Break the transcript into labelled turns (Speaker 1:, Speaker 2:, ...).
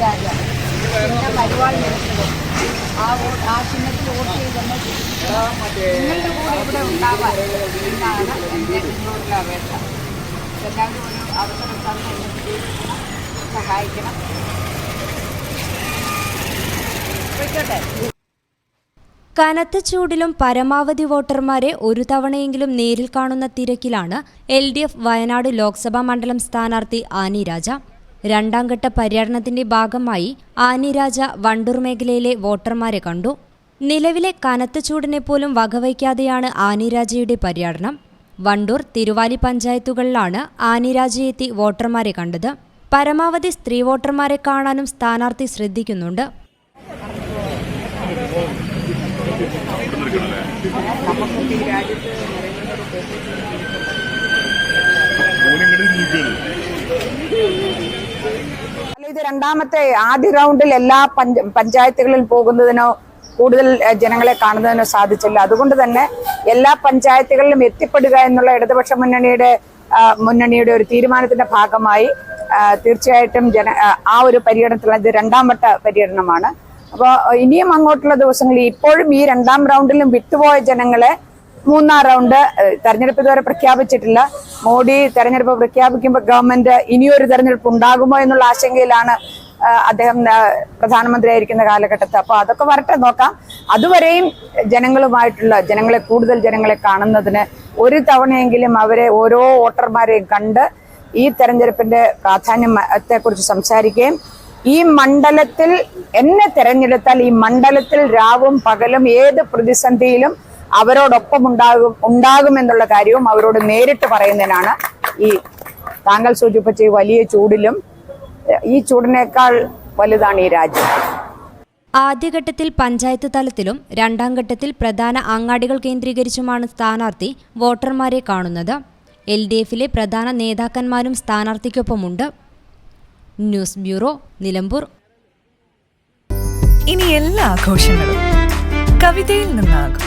Speaker 1: രാജ ആ ആ ചിഹ്നത്തിൽ വോട്ട് ചെയ്ത് തന്നെ നിങ്ങളുടെ കൂടെ ഇവിടെ ഉണ്ടാവാൻ എന്നാണ് എന്റെ നിങ്ങളോടുള്ള അപേക്ഷ? എല്ലാവരും ഒരു അവസരം തന്ന് എന്നെ സഹായിക്കണം.
Speaker 2: കനത്ത ചൂടിലും പരമാവധി വോട്ടർമാരെ ഒരു തവണയെങ്കിലും നേരിൽ കാണുന്ന തിരക്കിലാണ് L D F Wayanad Lok Sabha മണ്ഡലം സ്ഥാനാർത്ഥി ആനി രാജ. രണ്ടാം ഘട്ട പര്യടനത്തിന്റെ ഭാഗമായി ആനിരാജ വണ്ടൂർ മേഖലയിലെ വോട്ടർമാരെ കണ്ടു. നിലവിലെ കനത്ത ചൂടിനെ പോലും വകവയ്ക്കാതെയാണ് ആനിരാജയുടെ പര്യടനം. വണ്ടൂർ തിരുവാലി പഞ്ചായത്തുകളിലാണ് ആനിരാജയെത്തി വോട്ടർമാരെ കണ്ടത്. പരമാവധി സ്ത്രീ വോട്ടർമാരെ കാണാനും സ്ഥാനാർത്ഥി ശ്രദ്ധിക്കുന്നുണ്ട്.
Speaker 1: ഇത് രണ്ടാമത്തെ ആദ്യ റൗണ്ടിൽ എല്ലാ പഞ്ച പഞ്ചായത്തുകളിൽ പോകുന്നതിനോ കൂടുതൽ ജനങ്ങളെ കാണുന്നതിനോ സാധിച്ചില്ല. അതുകൊണ്ട് തന്നെ എല്ലാ പഞ്ചായത്തുകളിലും എത്തിപ്പെടുക എന്നുള്ള ഇടതുപക്ഷ മുന്നണിയുടെ മുന്നണിയുടെ ഒരു തീരുമാനത്തിന്റെ ഭാഗമായി തീർച്ചയായിട്ടും ജന ആ, ഒരു പര്യടനത്തിൽ ഇത് രണ്ടാം വട്ട പര്യടനമാണ്. അപ്പോൾ ഇനിയും അങ്ങോട്ടുള്ള ദിവസങ്ങളിൽ ഇപ്പോഴും ഈ രണ്ടാം റൗണ്ടിലും വിട്ടുപോയ ജനങ്ങളെ മൂന്നാം റൗണ്ട് തെരഞ്ഞെടുപ്പ് ഇതുവരെ പ്രഖ്യാപിച്ചിട്ടില്ല. മോഡി തെരഞ്ഞെടുപ്പ് പ്രഖ്യാപിക്കുമ്പോൾ ഗവൺമെന്റ് ഇനിയൊരു തെരഞ്ഞെടുപ്പ് ഉണ്ടാകുമോ എന്നുള്ള ആശങ്കയിലാണ് അദ്ദേഹം പ്രധാനമന്ത്രി പ്രധാനമന്ത്രിയായിരിക്കുന്ന കാലഘട്ടത്തിൽ അപ്പോൾ അതൊക്കെ വരട്ടെ നോക്കാം. അതുവരെയും ജനങ്ങളുമായിട്ടുള്ള ജനങ്ങളെ കൂടുതൽ ജനങ്ങളെ കാണുന്നതിന് ഒരു തവണയെങ്കിലും അവരെ ഓരോ വോട്ടർമാരെയും കണ്ട് ഈ തെരഞ്ഞെടുപ്പിന്റെ പ്രാധാന്യത്തെക്കുറിച്ച് സംസാരിക്കുകയും ഈ മണ്ഡലത്തിൽ എന്നെ തെരഞ്ഞെടുത്താൽ ഈ മണ്ഡലത്തിൽ രാവും പകലും ഏത് പ്രതിസന്ധിയിലും അവരോടൊപ്പം ഉണ്ടാകും ഉണ്ടാകുമെന്നുള്ള കാര്യവും അവരോട് നേരിട്ട് പറയുന്നതിനാണ് ഈ താങ്കൾ സൂചിപ്പിച്ച ഈ വലിയ ചൂടിലും ഈ ചൂടിനേക്കാൾ വലുതാണ് ഈ രാജ്യം.
Speaker 2: ആദ്യഘട്ടത്തിൽ പഞ്ചായത്ത് തലത്തിലും രണ്ടാം ഘട്ടത്തിൽ പ്രധാന അങ്ങാടികൾ കേന്ദ്രീകരിച്ചുമാണ് സ്ഥാനാർത്ഥി വോട്ടർമാരെ കാണുന്നത്. എൽ ഡി എഫിലെ പ്രധാന നേതാക്കന്മാരും സ്ഥാനാർത്ഥിക്കൊപ്പമുണ്ട്. News bureau Nilambur.
Speaker 3: ഇനി എല്ലാ ആഘോഷങ്ങളും കവിതയിൽ നിന്നാകും.